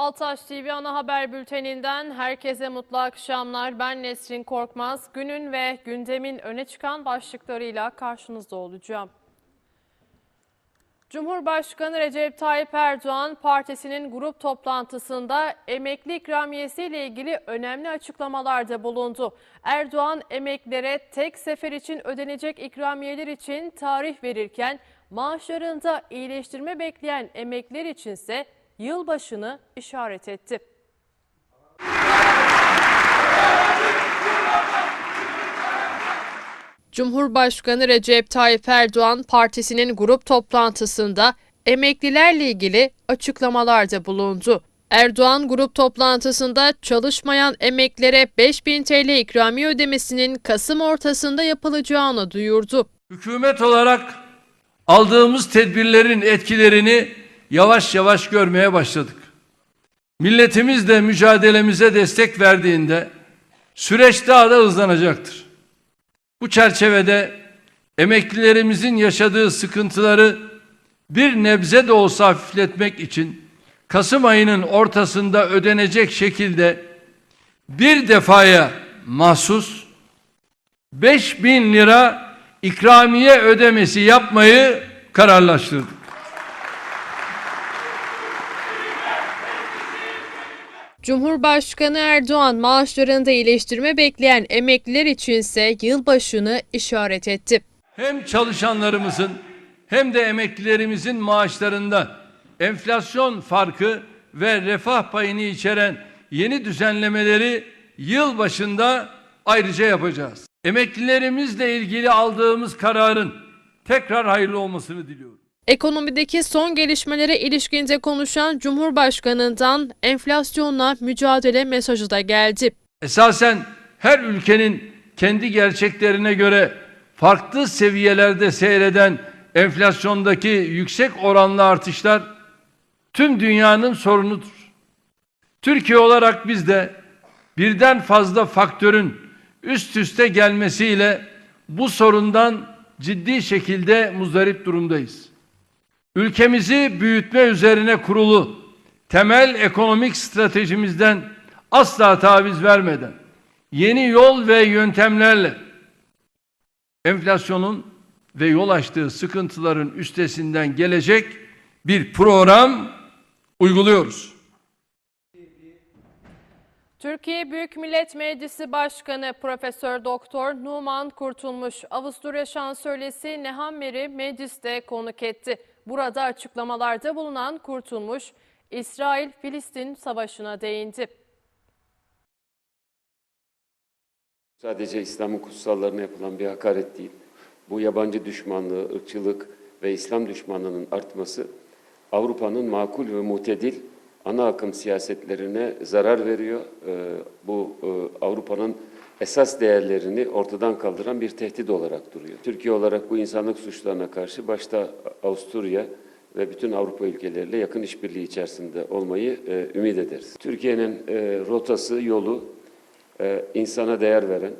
Altaş TV ana haber bülteninden herkese mutlu akşamlar. Ben Nesrin Korkmaz. Günün ve gündemin öne çıkan başlıklarıyla karşınızda olacağım. Cumhurbaşkanı Recep Tayyip Erdoğan partisinin grup toplantısında emekli ikramiyesi ile ilgili önemli açıklamalarda bulundu. Erdoğan emeklilere tek sefer için ödenecek ikramiyeler için tarih verirken maaşlarında iyileştirme bekleyen emekliler içinse yılbaşını işaret etti. Cumhurbaşkanı Recep Tayyip Erdoğan partisinin grup toplantısında emeklilerle ilgili açıklamalarda bulundu. Erdoğan grup toplantısında çalışmayan emeklilere 5000 TL ikramiye ödemesinin Kasım ortasında yapılacağını duyurdu. Hükümet olarak aldığımız tedbirlerin etkilerini yavaş yavaş görmeye başladık. Milletimiz de mücadelemize destek verdiğinde süreç daha da hızlanacaktır. Bu çerçevede emeklilerimizin yaşadığı sıkıntıları bir nebze de olsa hafifletmek için Kasım ayının ortasında ödenecek şekilde bir defaya mahsus 5000 lira ikramiye ödemesi yapmayı kararlaştırdık. Cumhurbaşkanı Erdoğan maaşlarında iyileştirme bekleyen emekliler içinse yılbaşını işaret etti. Hem çalışanlarımızın hem de emeklilerimizin maaşlarında enflasyon farkı ve refah payını içeren yeni düzenlemeleri yıl başında ayrıca yapacağız. Emeklilerimizle ilgili aldığımız kararın tekrar hayırlı olmasını diliyorum. Ekonomideki son gelişmelere ilişkinde konuşan Cumhurbaşkanı'ndan enflasyonla mücadele mesajı da geldi. Esasen her ülkenin kendi gerçeklerine göre farklı seviyelerde seyreden enflasyondaki yüksek oranlı artışlar tüm dünyanın sorunudur. Türkiye olarak biz de birden fazla faktörün üst üste gelmesiyle bu sorundan ciddi şekilde muzdarip durumdayız. Ülkemizi büyütme üzerine kurulu temel ekonomik stratejimizden asla taviz vermeden yeni yol ve yöntemlerle enflasyonun ve yol açtığı sıkıntıların üstesinden gelecek bir program uyguluyoruz. Türkiye Büyük Millet Meclisi Başkanı Profesör Doktor Numan Kurtulmuş, Avusturya Şansölyesi Nehan Meri mecliste konuk etti. Burada açıklamalarda bulunan Kurtulmuş, İsrail-Filistin savaşına değindi. Sadece İslam'ın kutsallarına yapılan bir hakaret değil. Bu yabancı düşmanlığı, ırkçılık ve İslam düşmanlığının artması Avrupa'nın makul ve mutedil ana akım siyasetlerine zarar veriyor. Ee, Bu e, Avrupa'nın esas değerlerini ortadan kaldıran bir tehdit olarak duruyor. Türkiye olarak bu insanlık suçlarına karşı başta Avusturya ve bütün Avrupa ülkeleriyle yakın işbirliği içerisinde olmayı e, ümit ederiz. Türkiye'nin e, rotası, yolu e, insana değer veren,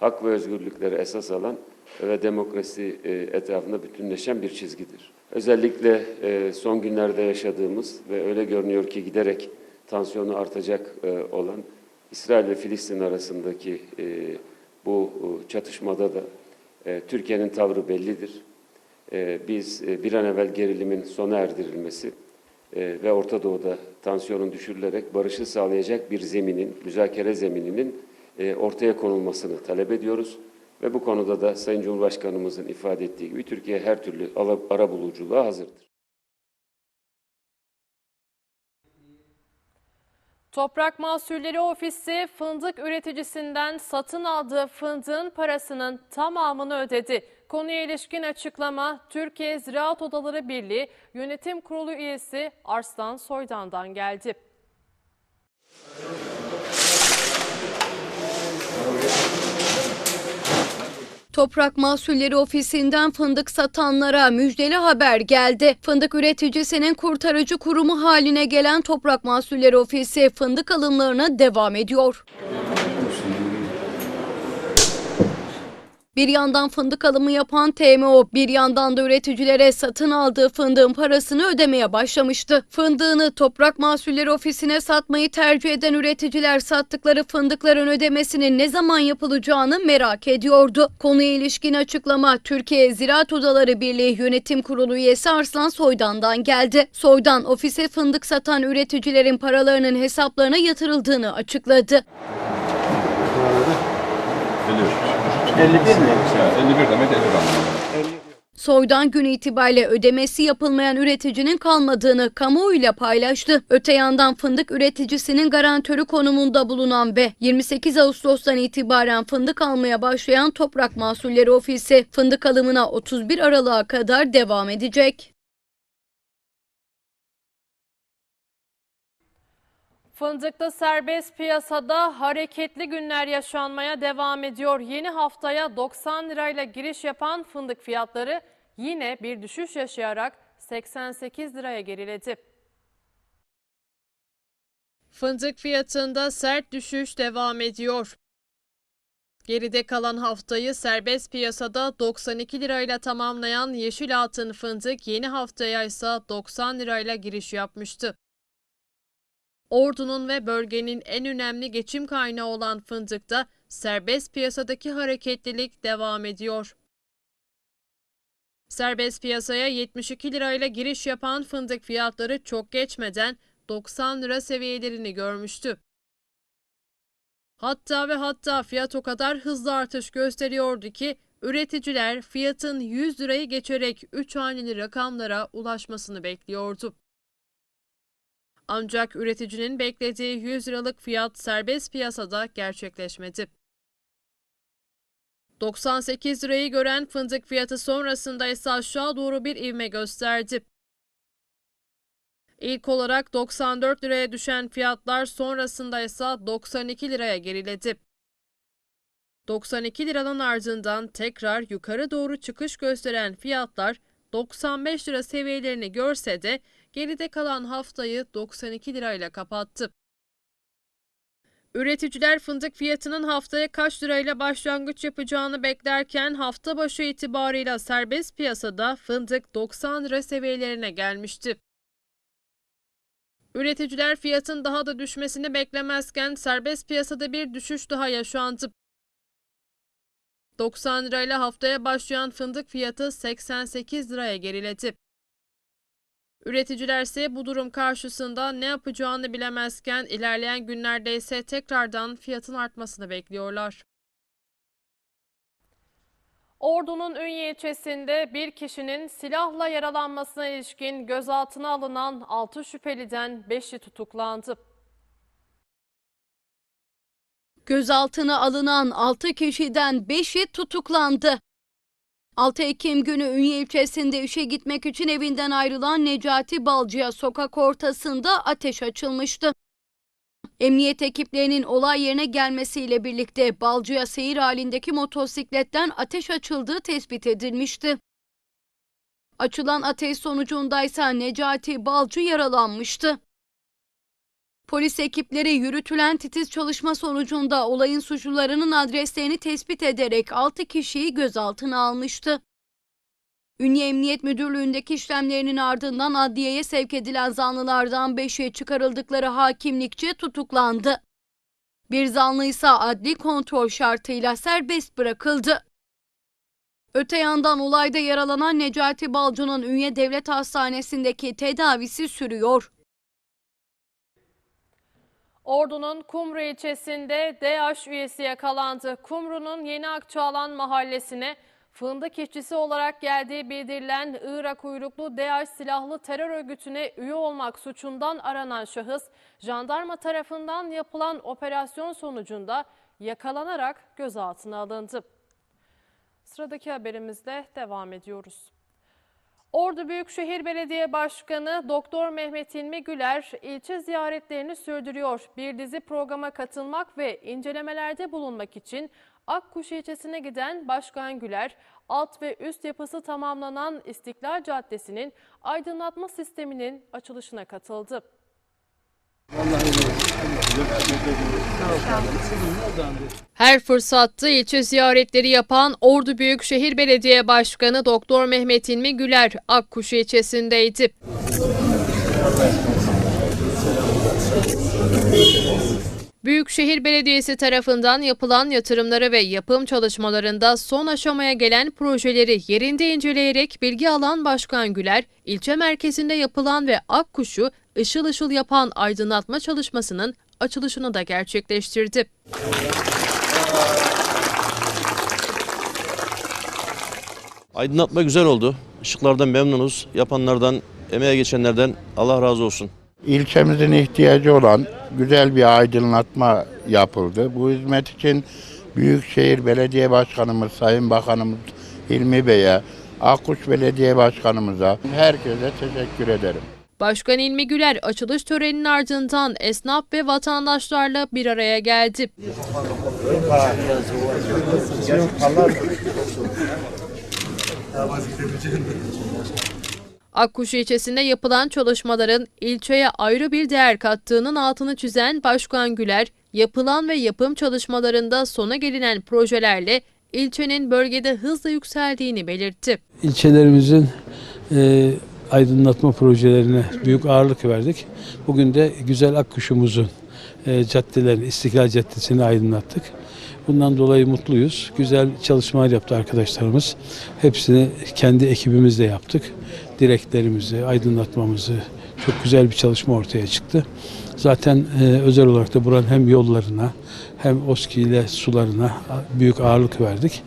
hak ve özgürlükleri esas alan ve demokrasi e, etrafında bütünleşen bir çizgidir. Özellikle e, son günlerde yaşadığımız ve öyle görünüyor ki giderek tansiyonu artacak e, olan İsrail ve Filistin arasındaki e, bu e, çatışmada da e, Türkiye'nin tavrı bellidir. E, Biz e, bir an evvel gerilimin sona erdirilmesi e, ve Orta Doğu'da tansiyonun düşürülerek barışı sağlayacak bir zeminin, müzakere zemininin e, ortaya konulmasını talep ediyoruz. Ve bu konuda da Sayın Cumhurbaşkanımızın ifade ettiği gibi Türkiye her türlü ala- arabuluculuğa hazırdır. Toprak Mahsulleri Ofisi fındık üreticisinden satın aldığı fındığın parasının tamamını ödedi. Konuya ilişkin açıklama Türkiye Ziraat Odaları Birliği Yönetim Kurulu üyesi Arslan Soydan'dan geldi. Toprak Mahsulleri Ofisi'nden fındık satanlara müjdeli haber geldi. Fındık üreticisinin kurtarıcı kurumu haline gelen Toprak Mahsulleri Ofisi fındık alımlarına devam ediyor. Bir yandan fındık alımı yapan TMO, bir yandan da üreticilere satın aldığı fındığın parasını ödemeye başlamıştı. Fındığını Toprak Mahsulleri Ofisi'ne satmayı tercih eden üreticiler sattıkları fındıkların ödemesinin ne zaman yapılacağını merak ediyordu. Konuya ilişkin açıklama Türkiye Ziraat Odaları Birliği Yönetim Kurulu üyesi Arslan Soydan'dan geldi. Soydan ofise fındık satan üreticilerin paralarının hesaplarına yatırıldığını açıkladı. 51 mi? 51 demek 50 anlamında. Soydan gün itibariyle ödemesi yapılmayan üreticinin kalmadığını kamuoyuyla paylaştı. Öte yandan fındık üreticisinin garantörü konumunda bulunan ve 28 Ağustos'tan itibaren fındık almaya başlayan Toprak Mahsulleri Ofisi fındık alımına 31 Aralık'a kadar devam edecek. Fındıkta serbest piyasada hareketli günler yaşanmaya devam ediyor. Yeni haftaya 90 lirayla giriş yapan fındık fiyatları yine bir düşüş yaşayarak 88 liraya geriledi. Fındık fiyatında sert düşüş devam ediyor. Geride kalan haftayı serbest piyasada 92 lirayla tamamlayan Yeşil Altın fındık yeni haftaya ise 90 lirayla giriş yapmıştı. Ordu'nun ve bölgenin en önemli geçim kaynağı olan fındıkta serbest piyasadaki hareketlilik devam ediyor. Serbest piyasaya 72 lirayla giriş yapan fındık fiyatları çok geçmeden 90 lira seviyelerini görmüştü. Hatta ve hatta fiyat o kadar hızlı artış gösteriyordu ki üreticiler fiyatın 100 lirayı geçerek 3 haneli rakamlara ulaşmasını bekliyordu. Ancak üreticinin beklediği 100 liralık fiyat serbest piyasada gerçekleşmedi. 98 lirayı gören fındık fiyatı sonrasında ise aşağı doğru bir ivme gösterdi. İlk olarak 94 liraya düşen fiyatlar sonrasında ise 92 liraya geriledi. 92 liranın ardından tekrar yukarı doğru çıkış gösteren fiyatlar 95 lira seviyelerini görse de geride kalan haftayı 92 lirayla kapattı. Üreticiler fındık fiyatının haftaya kaç lirayla başlangıç yapacağını beklerken hafta başı itibarıyla serbest piyasada fındık 90 lira seviyelerine gelmişti. Üreticiler fiyatın daha da düşmesini beklemezken serbest piyasada bir düşüş daha yaşandı. 90 lirayla haftaya başlayan fındık fiyatı 88 liraya geriledi. Üreticiler ise bu durum karşısında ne yapacağını bilemezken ilerleyen günlerde ise tekrardan fiyatın artmasını bekliyorlar. Ordu'nun Ünye ilçesinde bir kişinin silahla yaralanmasına ilişkin gözaltına alınan 6 şüpheliden 5'i tutuklandı. Gözaltına alınan 6 kişiden 5'i tutuklandı. 6 Ekim günü Ünye ilçesinde işe gitmek için evinden ayrılan Necati Balcı'ya sokak ortasında ateş açılmıştı. Emniyet ekiplerinin olay yerine gelmesiyle birlikte Balcı'ya seyir halindeki motosikletten ateş açıldığı tespit edilmişti. Açılan ateş sonucundaysa Necati Balcı yaralanmıştı. Polis ekipleri yürütülen titiz çalışma sonucunda olayın suçlularının adreslerini tespit ederek 6 kişiyi gözaltına almıştı. Ünye Emniyet Müdürlüğü'ndeki işlemlerinin ardından adliyeye sevk edilen zanlılardan 5'i çıkarıldıkları hakimlikçe tutuklandı. Bir zanlı ise adli kontrol şartıyla serbest bırakıldı. Öte yandan olayda yaralanan Necati Balcı'nın Ünye Devlet Hastanesi'ndeki tedavisi sürüyor. Ordu'nun Kumru ilçesinde DAEŞ üyesi yakalandı. Kumru'nun Yeni Akçaalan mahallesine fındık işçisi olarak geldiği bildirilen Irak uyruklu DAEŞ silahlı terör örgütüne üye olmak suçundan aranan şahıs, jandarma tarafından yapılan operasyon sonucunda yakalanarak gözaltına alındı. Sıradaki haberimizle devam ediyoruz. Ordu Büyükşehir Belediye Başkanı Doktor Mehmet İlmi Güler ilçe ziyaretlerini sürdürüyor. Bir dizi programa katılmak ve incelemelerde bulunmak için Akkuş ilçesine giden Başkan Güler, alt ve üst yapısı tamamlanan İstiklal Caddesi'nin aydınlatma sisteminin açılışına katıldı. Vallahi Her fırsatta ilçe ziyaretleri yapan Ordu Büyükşehir Belediye Başkanı Doktor Mehmet İlmi Güler Akkuş ilçesindeydi. Büyükşehir Belediyesi tarafından yapılan yatırımları ve yapım çalışmalarında son aşamaya gelen projeleri yerinde inceleyerek bilgi alan Başkan Güler, ilçe merkezinde yapılan ve Akkuş'u ışıl ışıl yapan aydınlatma çalışmasının açılışını da gerçekleştirdi. Aydınlatma güzel oldu. Işıklardan memnunuz. Yapanlardan, emeğe geçenlerden Allah razı olsun. İlçemizin ihtiyacı olan güzel bir aydınlatma yapıldı. Bu hizmet için Büyükşehir Belediye Başkanımız, Sayın Bakanımız Hilmi Bey'e, Akkuş Belediye Başkanımıza, herkese teşekkür ederim. Başkan İlmi Güler açılış töreninin ardından esnaf ve vatandaşlarla bir araya geldi. Akkuş ilçesinde yapılan çalışmaların ilçeye ayrı bir değer kattığının altını çizen Başkan Güler, yapılan ve yapım çalışmalarında sona gelinen projelerle ilçenin bölgede hızla yükseldiğini belirtti. ilçelerimizin e, aydınlatma projelerine büyük ağırlık verdik. Bugün de güzel Akkuş'umuzun e, caddelerini, İstiklal Caddesi'ni aydınlattık. Bundan dolayı mutluyuz. Güzel çalışmalar yaptı arkadaşlarımız. Hepsini kendi ekibimizle yaptık. Direklerimizi, aydınlatmamızı çok güzel bir çalışma ortaya çıktı. Zaten e, özel olarak da buranın hem yollarına hem OSKİ ile sularına büyük ağırlık verdik.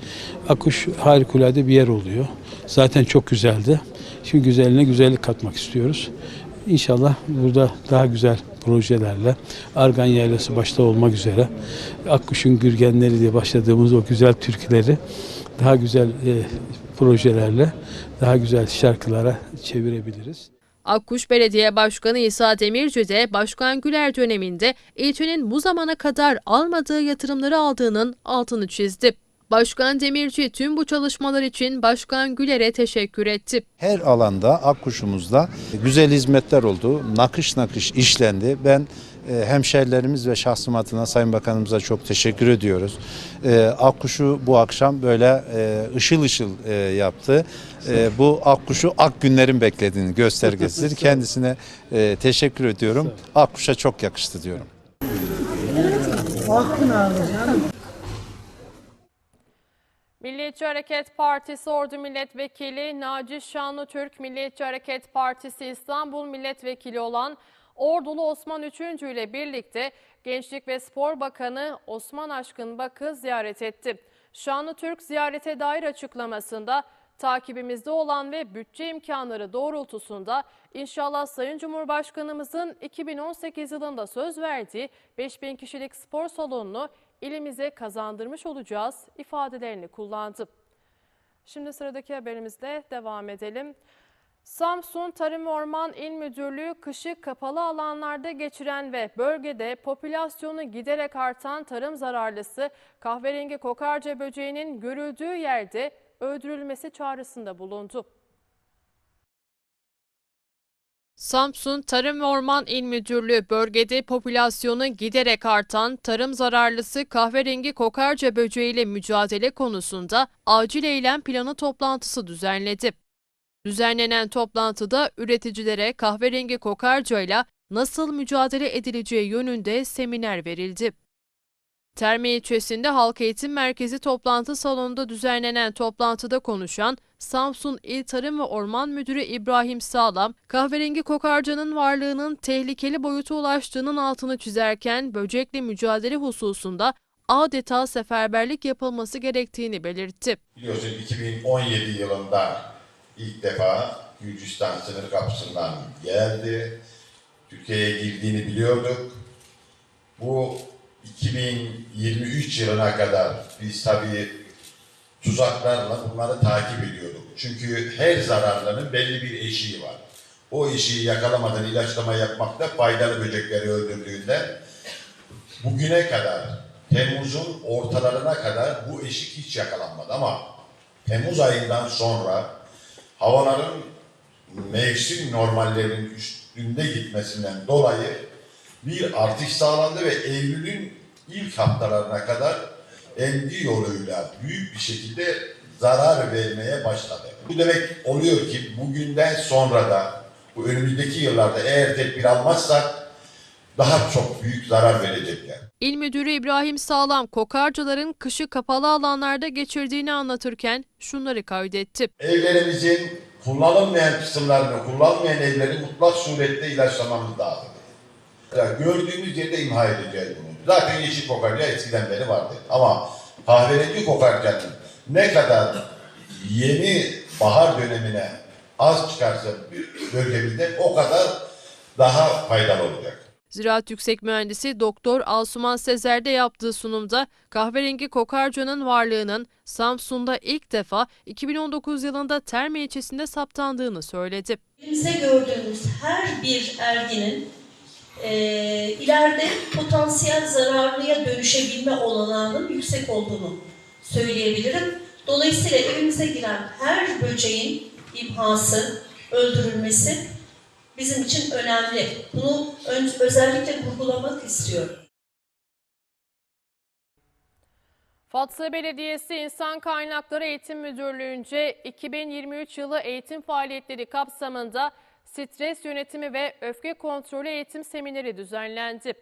Akkuş harikulade bir yer oluyor. Zaten çok güzeldi. Şimdi güzeline güzellik katmak istiyoruz. İnşallah burada daha güzel projelerle Argan Yaylası başta olmak üzere Akkuş'un Gürgenleri diye başladığımız o güzel türküleri daha güzel e, projelerle daha güzel şarkılara çevirebiliriz. Akkuş Belediye Başkanı İsa Demirci de Başkan Güler döneminde ilçenin bu zamana kadar almadığı yatırımları aldığının altını çizdi. Başkan Demirci tüm bu çalışmalar için Başkan Güler'e teşekkür etti. Her alanda Akkuş'umuzda güzel hizmetler oldu. Nakış nakış işlendi. Ben e, hemşerilerimiz ve şahsım adına Sayın Bakanımıza çok teşekkür ediyoruz. E, Akkuş'u bu akşam böyle e, ışıl ışıl e, yaptı. E, bu Akkuş'u ak günlerin beklediğini göstergesidir. Kendisine e, teşekkür ediyorum. Akkuş'a çok yakıştı diyorum. Milliyetçi Hareket Partisi Ordu Milletvekili Naci Şanlıtürk, Milliyetçi Hareket Partisi İstanbul Milletvekili olan Ordulu Osman Üçüncü ile birlikte Gençlik ve Spor Bakanı Osman Aşkın Bak'ı ziyaret etti. Şanlıtürk ziyarete dair açıklamasında takibimizde olan ve bütçe imkanları doğrultusunda inşallah Sayın Cumhurbaşkanımızın 2018 yılında söz verdiği 5000 kişilik spor salonunu ilimize kazandırmış olacağız ifadelerini kullandı. Şimdi sıradaki haberimizle devam edelim. Samsun Tarım ve Orman İl Müdürlüğü kışı kapalı alanlarda geçiren ve bölgede popülasyonu giderek artan tarım zararlısı kahverengi kokarca böceğinin görüldüğü yerde öldürülmesi çağrısında bulundu. Samsun Tarım ve Orman İl Müdürlüğü bölgede popülasyonu giderek artan tarım zararlısı kahverengi kokarca böceğiyle mücadele konusunda acil eylem planı toplantısı düzenledi. Düzenlenen toplantıda üreticilere kahverengi kokarca ile nasıl mücadele edileceği yönünde seminer verildi. Terme ilçesinde Halk Eğitim Merkezi toplantı salonunda düzenlenen toplantıda konuşan Samsun İl Tarım ve Orman Müdürü İbrahim Sağlam, kahverengi kokarcanın varlığının tehlikeli boyuta ulaştığının altını çizerken böcekle mücadele hususunda adeta seferberlik yapılması gerektiğini belirtti. Biliyorsun 2017 yılında ilk defa Gürcistan sınır kapısından geldi. Türkiye'ye girdiğini biliyorduk. Bu 2023 yılına kadar biz tabii tuzaklarla bunları takip ediyorduk. Çünkü her zararlının belli bir eşiği var. O eşiği yakalamadan ilaçlama yapmakta faydalı böcekleri öldürdüğünde bugüne kadar Temmuz'un ortalarına kadar bu eşik hiç yakalanmadı ama Temmuz ayından sonra havaların mevsim normallerinin üstünde gitmesinden dolayı bir artış sağlandı ve Eylül'ün ilk haftalarına kadar endi yoluyla büyük bir şekilde zarar vermeye başladı. Bu demek oluyor ki bugünden sonra da bu önümüzdeki yıllarda eğer tedbir almazsak daha çok büyük zarar verecekler. İl Müdürü İbrahim Sağlam, kokarcaların kışı kapalı alanlarda geçirdiğini anlatırken şunları kaydetti. Evlerimizin kullanılmayan kısımlarını, kullanmayan evleri mutlak surette ilaçlamamız lazım. Yani gördüğümüz yerde imha edeceğiz bunu. Zaten yeşil kokarca eskiden beri vardı. Ama kahverengi kokarcanın ne kadar yeni bahar dönemine az çıkarsa bölgemizde o kadar daha faydalı olacak. Ziraat Yüksek Mühendisi Doktor Asuman Sezer de yaptığı sunumda kahverengi kokarcanın varlığının Samsun'da ilk defa 2019 yılında Terme ilçesinde saptandığını söyledi. Elimizde gördüğümüz her bir erginin eee ileride potansiyel zararlıya dönüşebilme olanağının yüksek olduğunu söyleyebilirim. Dolayısıyla evimize giren her böceğin imhası, öldürülmesi bizim için önemli. Bunu özellikle vurgulamak istiyorum. Fatsa Belediyesi İnsan Kaynakları Eğitim Müdürlüğü'nce 2023 yılı eğitim faaliyetleri kapsamında stres yönetimi ve öfke kontrolü eğitim semineri düzenlendi.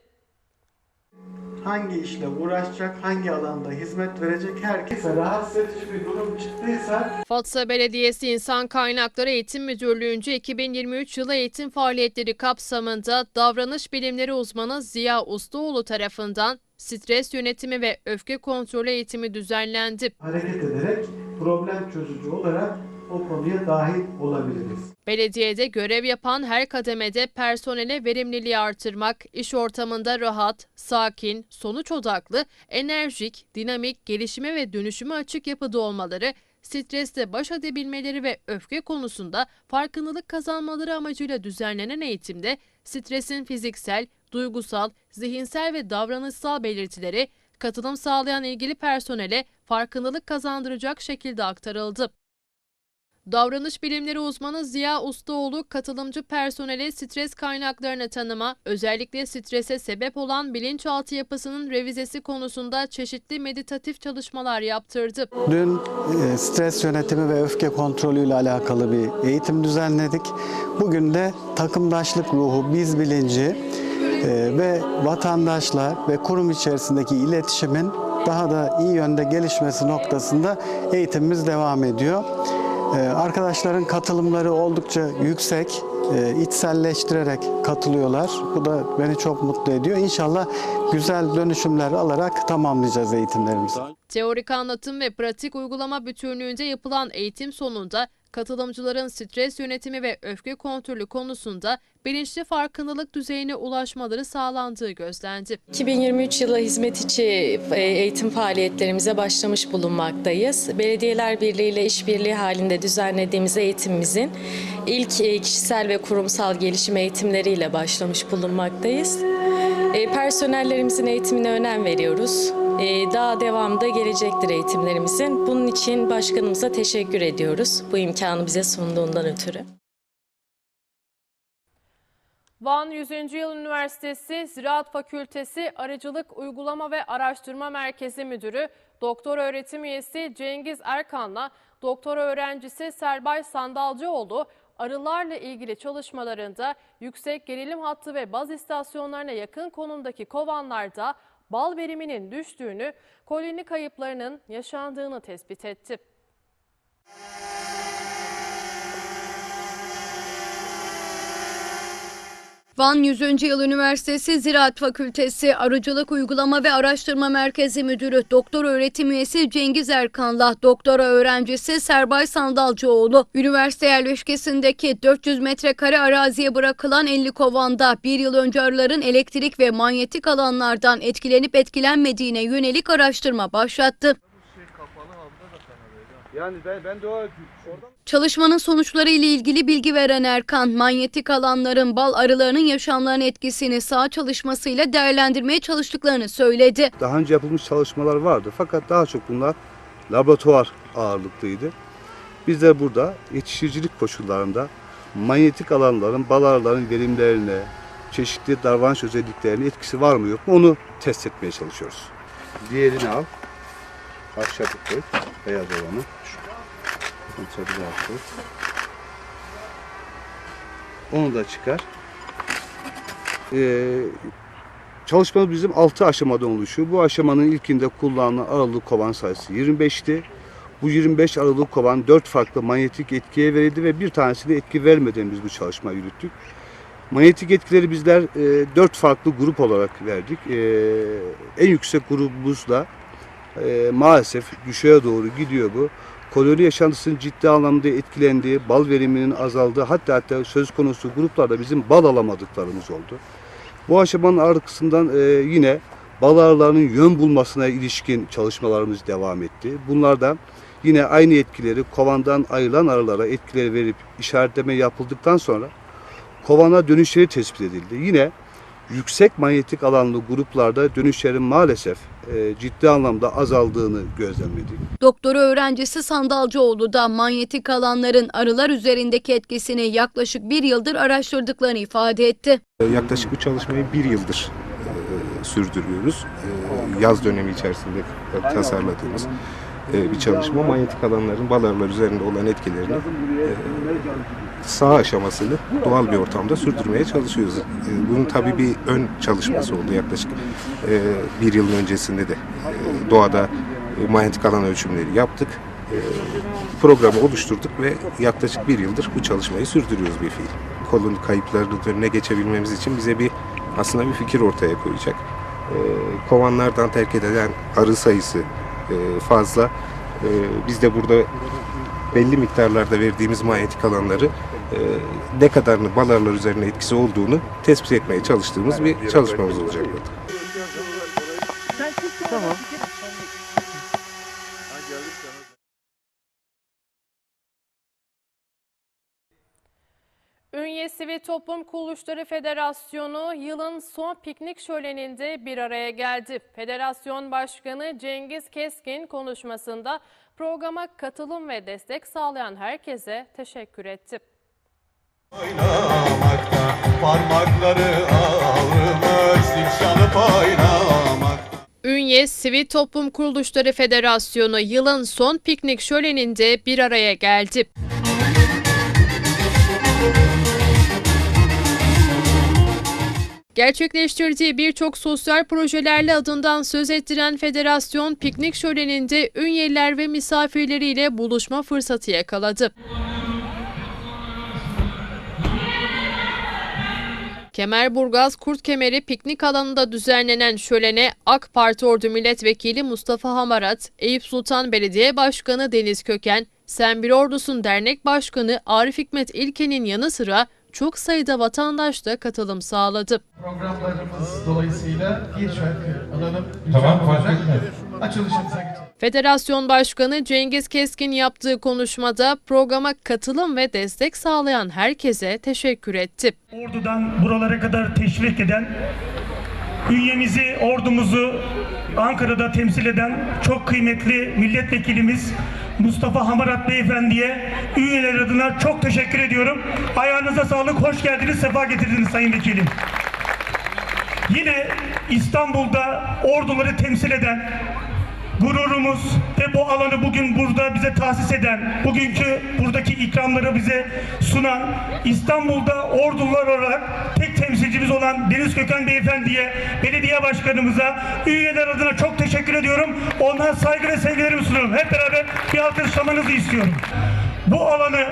hangi işle uğraşacak, hangi alanda hizmet verecek herkese rahatsız edici bir durum çıktıysa Fatsa Belediyesi İnsan Kaynakları Eğitim Müdürlüğü'nce 2023 yılı eğitim faaliyetleri kapsamında davranış bilimleri uzmanı Ziya Ustaoğlu tarafından stres yönetimi ve öfke kontrolü eğitimi düzenlendi. hareket ederek problem çözücü olarak o konuya dahil olabiliriz. Belediyede görev yapan her kademede personele verimliliği artırmak, iş ortamında rahat, sakin, sonuç odaklı, enerjik, dinamik, gelişime ve dönüşüme açık yapıda olmaları, stresle baş edebilmeleri ve öfke konusunda farkındalık kazanmaları amacıyla düzenlenen eğitimde stresin fiziksel, duygusal, zihinsel ve davranışsal belirtileri katılım sağlayan ilgili personele farkındalık kazandıracak şekilde aktarıldı. Davranış bilimleri uzmanı Ziya Ustaoğlu katılımcı personele stres kaynaklarını tanıma, özellikle strese sebep olan bilinçaltı yapısının revizesi konusunda çeşitli meditatif çalışmalar yaptırdı. Dün e, stres yönetimi ve öfke kontrolü ile alakalı bir eğitim düzenledik. Bugün de takımdaşlık ruhu, biz bilinci e, ve vatandaşla ve kurum içerisindeki iletişimin daha da iyi yönde gelişmesi noktasında eğitimimiz devam ediyor. Ee, Arkadaşların katılımları oldukça yüksek, e, içselleştirerek katılıyorlar. Bu da beni çok mutlu ediyor. İnşallah güzel dönüşümler alarak tamamlayacağız eğitimlerimizi. Teorik anlatım ve pratik uygulama bütünlüğünde yapılan eğitim sonunda katılımcıların stres yönetimi ve öfke kontrolü konusunda bilinçli farkındalık düzeyine ulaşmaları sağlandığı gözlendi. 2023 yılı hizmet içi e, eğitim faaliyetlerimize başlamış bulunmaktayız. Belediyeler Birliği ile işbirliği halinde düzenlediğimiz eğitimimizin ilk e, kişisel ve kurumsal gelişim eğitimleriyle başlamış bulunmaktayız. E, Personellerimizin eğitimine önem veriyoruz. E, Daha devamda gelecektir eğitimlerimizin. Bunun için başkanımıza teşekkür ediyoruz bu imkanı bize sunduğundan ötürü. Van 100. Yıl Üniversitesi Ziraat Fakültesi Arıcılık Uygulama ve Araştırma Merkezi Müdürü Doktor Öğretim Üyesi Cengiz Erkan'la doktora öğrencisi Serbay Sandalcıoğlu arılarla ilgili çalışmalarında yüksek gerilim hattı ve baz istasyonlarına yakın konumdaki kovanlarda bal veriminin düştüğünü, koloni kayıplarının yaşandığını tespit etti. Van 100. Yıl Üniversitesi Ziraat Fakültesi Arıcılık Uygulama ve Araştırma Merkezi Müdürü Doktor Öğretim Üyesi Cengiz Erkan'la doktora öğrencisi Serbay Sandalcıoğlu, üniversite yerleşkesindeki 400 metrekare araziye bırakılan 50 kovanda bir yıl önce arıların elektrik ve manyetik alanlardan etkilenip etkilenmediğine yönelik araştırma başlattı. Yani ben, ben de o Çalışmanın sonuçları ile ilgili bilgi veren Erkan, manyetik alanların bal arılarının yaşamlarına etkisini sağ çalışmasıyla değerlendirmeye çalıştıklarını söyledi. Daha önce yapılmış çalışmalar vardı fakat daha çok bunlar laboratuvar ağırlıklıydı. Biz de burada yetiştiricilik koşullarında manyetik alanların, bal arıların verimlerine, çeşitli davranış özelliklerinin etkisi var mı yok mu onu test etmeye çalışıyoruz. Diğerini al. Aşağı koy. Beyaz olanı. Rahat koy. Onu da çıkar. Ee, çalışmamız bizim 6 aşamadan oluşuyor. Bu aşamanın ilkinde kullanılan aralık kovan sayısı 25'ti. Bu 25 aralık kovan 4 farklı manyetik etkiye verildi ve bir tanesine etki vermeden biz bu çalışmayı yürüttük. Manyetik etkileri bizler e, 4 farklı grup olarak verdik. E, en yüksek grubumuzla e, maalesef düşüğe doğru gidiyor bu. Koloni yaşantısının ciddi anlamda etkilendiği, bal veriminin azaldığı hatta hatta söz konusu gruplarda bizim bal alamadıklarımız oldu. Bu aşamanın arkasından e, yine bal arılarının yön bulmasına ilişkin çalışmalarımız devam etti. Bunlardan yine aynı etkileri kovandan ayrılan arılara etkileri verip işaretleme yapıldıktan sonra kovana dönüşleri tespit edildi. Yine yüksek manyetik alanlı gruplarda dönüşlerin maalesef ciddi anlamda azaldığını gözlemledik. Doktora öğrencisi Sandalcıoğlu da manyetik alanların arılar üzerindeki etkisini yaklaşık bir yıldır araştırdıklarını ifade etti. Yaklaşık bu çalışmayı bir yıldır e, sürdürüyoruz. E, yaz dönemi içerisinde tasarladığımız e, bir çalışma. Manyetik alanların balarlar üzerinde olan etkilerini e, sağ aşamasını doğal bir ortamda sürdürmeye çalışıyoruz. E, bunun tabii bir ön çalışması oldu yaklaşık e, bir yıl öncesinde de e, doğada e, manyetik alan ölçümleri yaptık. Programı oluşturduk ve yaklaşık bir yıldır bu çalışmayı sürdürüyoruz bir fiil. Kolun kayıplarının önüne geçebilmemiz için bize bir aslında bir fikir ortaya koyacak. Kovanlardan terk edilen arı sayısı fazla. Biz de burada belli miktarlarda verdiğimiz manyetik alanları ne kadarını balarlar üzerine etkisi olduğunu tespit etmeye çalıştığımız bir çalışmamız olacak burada. Ünye Sivil Toplum Kuruluşları Federasyonu yılın son piknik şöleninde bir araya geldi. Federasyon Başkanı Cengiz Keskin konuşmasında programa katılım ve destek sağlayan herkese teşekkür etti. Oynamakta Ünye Sivil Toplum Kuruluşları Federasyonu yılın son piknik şöleninde bir araya geldi. Gerçekleştirdiği birçok sosyal projelerle adından söz ettiren federasyon piknik şöleninde Ünyeliler ve misafirleriyle buluşma fırsatı yakaladı. Kemerburgaz Kurt Kemeri piknik alanında düzenlenen şölene AK Parti Ordu Milletvekili Mustafa Hamarat, Eyüp Sultan Belediye Başkanı Deniz Köken, Sen Bir Ordusun Dernek Başkanı Arif Hikmet İlken'in yanı sıra çok sayıda vatandaş da katılım sağladı. Programlarımız dolayısıyla bir şarkı alalım Tamam, fark etmez. Açılışımıza geçelim Federasyon Başkanı Cengiz Keskin yaptığı konuşmada programa katılım ve destek sağlayan herkese teşekkür etti. Ordu'dan buralara kadar teşvik eden, ünyemizi, ordumuzu Ankara'da temsil eden çok kıymetli milletvekilimiz Mustafa Hamarat Beyefendi'ye üyeler adına çok teşekkür ediyorum. Ayağınıza sağlık, hoş geldiniz, sefa getirdiniz Sayın Vekilim. Yine İstanbul'da orduları temsil eden gururumuz ve bu alanı bugün burada bize tahsis eden, bugünkü buradaki ikramları bize sunan İstanbul'da ordular olarak tek temsilcimiz olan Deniz Köken Beyefendi'ye, belediye başkanımıza, üyeler adına çok teşekkür ediyorum. Ondan saygı ve sevgilerimi sunuyorum. Hep beraber bir alkışlamanızı istiyorum. Bu alanı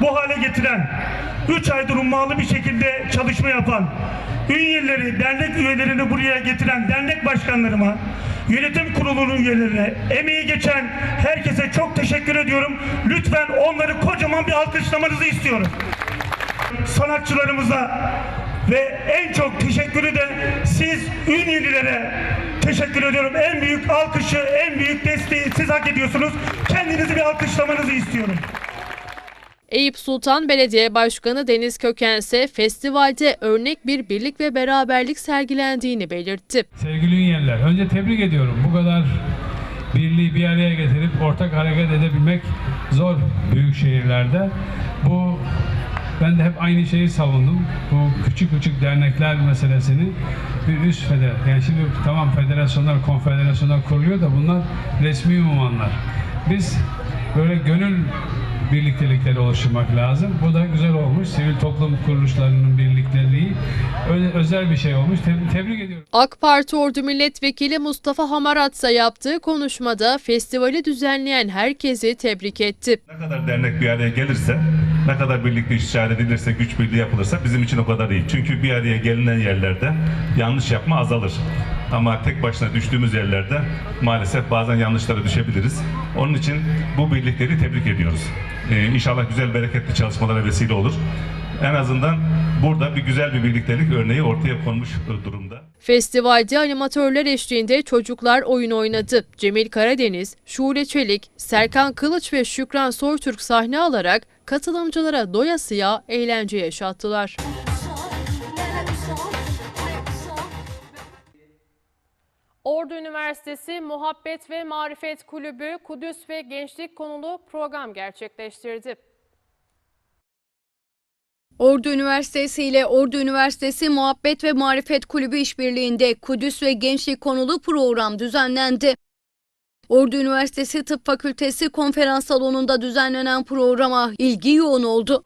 bu hale getiren, 3 aydır ummalı bir şekilde çalışma yapan, Ünyelileri, dernek üyelerini buraya getiren dernek başkanlarıma, yönetim kurulunun üyelerine, emeği geçen herkese çok teşekkür ediyorum. Lütfen onları kocaman bir alkışlamanızı istiyorum. Sanatçılarımıza ve en çok teşekkürü de siz Ünyelilere teşekkür ediyorum. En büyük alkışı, en büyük desteği siz hak ediyorsunuz. Kendinizi bir alkışlamanızı istiyorum. Eyüp Sultan Belediye Başkanı Deniz Köken ise festivalde örnek bir birlik ve beraberlik sergilendiğini belirtti. Sevgili Ünyeliler, önce tebrik ediyorum. Bu kadar birliği bir araya getirip ortak hareket edebilmek zor büyük şehirlerde. Bu Ben de hep aynı şeyi savundum. Bu küçük küçük dernekler meselesini bir üst feder. Yani şimdi tamam federasyonlar, konfederasyonlar kuruluyor da bunlar resmi ünvanlar. Biz böyle gönül birliktelikleri oluşturmak lazım. Bu da güzel olmuş. Sivil toplum kuruluşlarının birlikteliği öyle özel bir şey olmuş. Tebrik, tebrik ediyorum. AK Parti Ordu Milletvekili Mustafa Hamarat ise yaptığı konuşmada festivali düzenleyen herkesi tebrik etti. Ne kadar dernek bir araya gelirse, ne kadar birlikte işaret edilirse, güç birliği yapılırsa bizim için o kadar iyi. Çünkü bir araya gelinen yerlerde yanlış yapma azalır. Ama tek başına düştüğümüz yerlerde maalesef bazen yanlışlara düşebiliriz. Onun için bu birlikleri tebrik ediyoruz. Ee, inşallah güzel, bereketli çalışmalara vesile olur. En azından burada bir güzel bir birliktelik örneği ortaya konmuş durumda. Festivalde animatörler eşliğinde çocuklar oyun oynadı. Cemil Karadeniz, Şule Çelik, Serkan Kılıç ve Şükran Soytürk sahne alarak katılımcılara doyasıya eğlence yaşattılar. Ordu Üniversitesi Muhabbet ve Marifet Kulübü Kudüs ve Gençlik konulu program gerçekleştirdi. Ordu Üniversitesi ile Ordu Üniversitesi Muhabbet ve Marifet Kulübü işbirliğinde Kudüs ve Gençlik konulu program düzenlendi. Ordu Üniversitesi Tıp Fakültesi konferans salonunda düzenlenen programa ilgi yoğun oldu.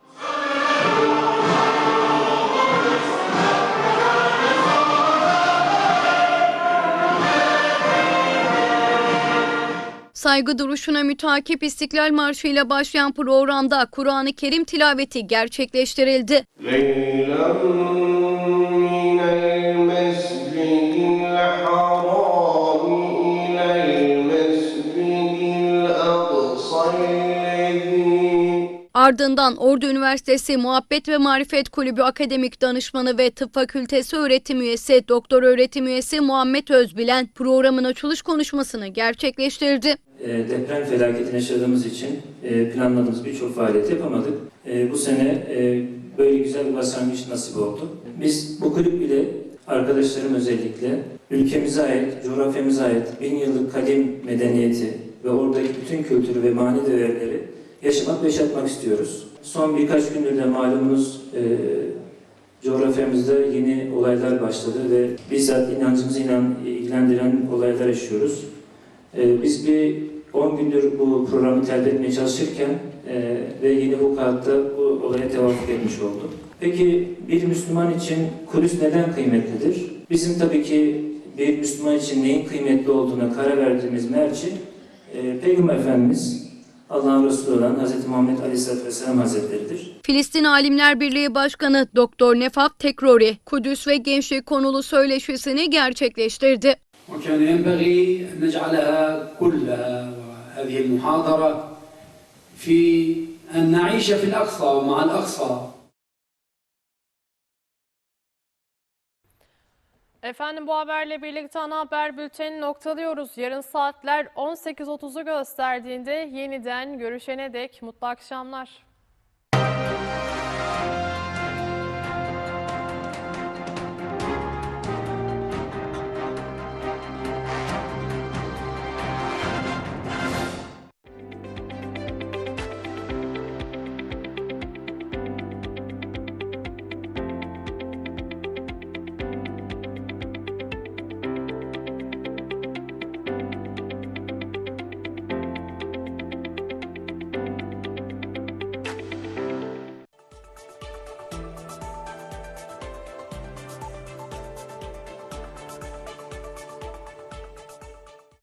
Saygı duruşuna mütakip İstiklal Marşı ile başlayan programda Kur'an-ı Kerim tilaveti gerçekleştirildi. Ardından Ordu Üniversitesi Muhabbet ve Marifet Kulübü Akademik Danışmanı ve Tıp Fakültesi öğretim üyesi Doktor öğretim üyesi Muhammed Özbilen programın açılış konuşmasını gerçekleştirdi. E, deprem felaketini yaşadığımız için e, planladığımız birçok faaliyeti yapamadık. E, bu sene böyle güzel bir başlangıç nasip oldu. Biz bu kulüp ile arkadaşlarım özellikle ülkemize ait, coğrafyamıza ait bin yıllık kadim medeniyeti ve oradaki bütün kültürü ve mani değerleri yaşamak ve yaşatmak istiyoruz. Son birkaç gündür de malumunuz e, coğrafyamızda yeni olaylar başladı ve bizzat inancımızı inan, ilgilendiren olaylar yaşıyoruz. E, biz bir 10 gündür bu programı tercih etmeye çalışırken e, ve yeni vukuatta bu olaya tevafuk etmiş oldu. Peki bir Müslüman için Kudüs neden kıymetlidir? Bizim tabii ki bir Müslüman için neyin kıymetli olduğuna karar verdiğimiz merci e, Peygamber Efendimiz Allah'ın Resulü olan Hz. Muhammed Aleyhisselatü Vesselam Hazretleri'dir. Filistin Alimler Birliği Başkanı Doktor Nefat Tekrori, Kudüs ve Gençlik konulu söyleşisini gerçekleştirdi. وكان ينبغي أن نجعلها كلها وهذه المحاضرة في أن نعيش في الأقصى ومع الأقصى Efendim bu haberle birlikte ana haber bültenini noktalıyoruz. Yarın saatler 18.30'u gösterdiğinde yeniden görüşene dek mutlu akşamlar.